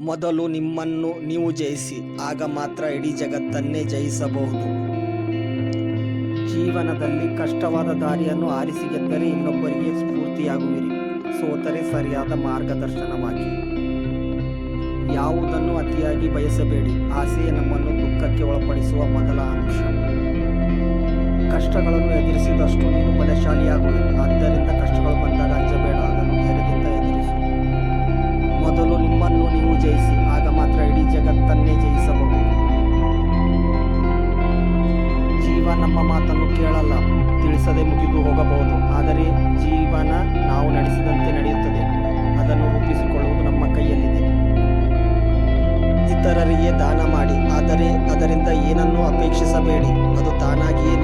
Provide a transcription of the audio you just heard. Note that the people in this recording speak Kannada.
ಮೊದಲು ನಿಮ್ಮನ್ನು ನೀವು ಜಯಿಸಿ, ಆಗ ಮಾತ್ರ ಇಡೀ ಜಗತ್ತನ್ನೇ ಜಯಿಸಬಹುದು. ಜೀವನದಲ್ಲಿ ಕಷ್ಟವಾದ ದಾರಿಯನ್ನು ಆರಿಸಿ ಗೆದ್ದರೆ ಇನ್ನೊಬ್ಬರಿಗೆ ಸ್ಫೂರ್ತಿಯಾಗುವಿರಿ. ಸೋತರೆ ಸರಿಯಾದ ಮಾರ್ಗದರ್ಶನವಾಗಿ. ಯಾವುದನ್ನು ಅತಿಯಾಗಿ ಬಯಸಬೇಡಿ. ಆಸೆಯೇ ನಮ್ಮನ್ನು ದುಃಖಕ್ಕೆ ಒಳಪಡಿಸುವ ಮೊದಲ ಅಂಶ. ಕಷ್ಟಗಳನ್ನು ಎದುರಿಸಿದಷ್ಟು ನೀನು ಬಲಶಾಲಿಯಾಗುವೆ. ನಮ್ಮ ಮಾತನ್ನು ಕೇಳಲ್ಲ, ತಿಳಿಸದೆ ಮುಗಿದು ಹೋಗಬಹುದು. ಆದರೆ ಜೀವನ ನಾವು ನಡೆಸಿದಂತೆ ನಡೆಯುತ್ತದೆ. ಅದನ್ನು ರೂಪಿಸಿಕೊಳ್ಳುವುದು ನಮ್ಮ ಕೈಯಲ್ಲಿದೆ. ಇತರರಿಗೆ ದಾನ ಮಾಡಿ, ಆದರೆ ಅದರಿಂದ ಏನನ್ನೂ ಅಪೇಕ್ಷಿಸಬೇಡಿ. ಅದು ತಾನಾಗಿಯೇ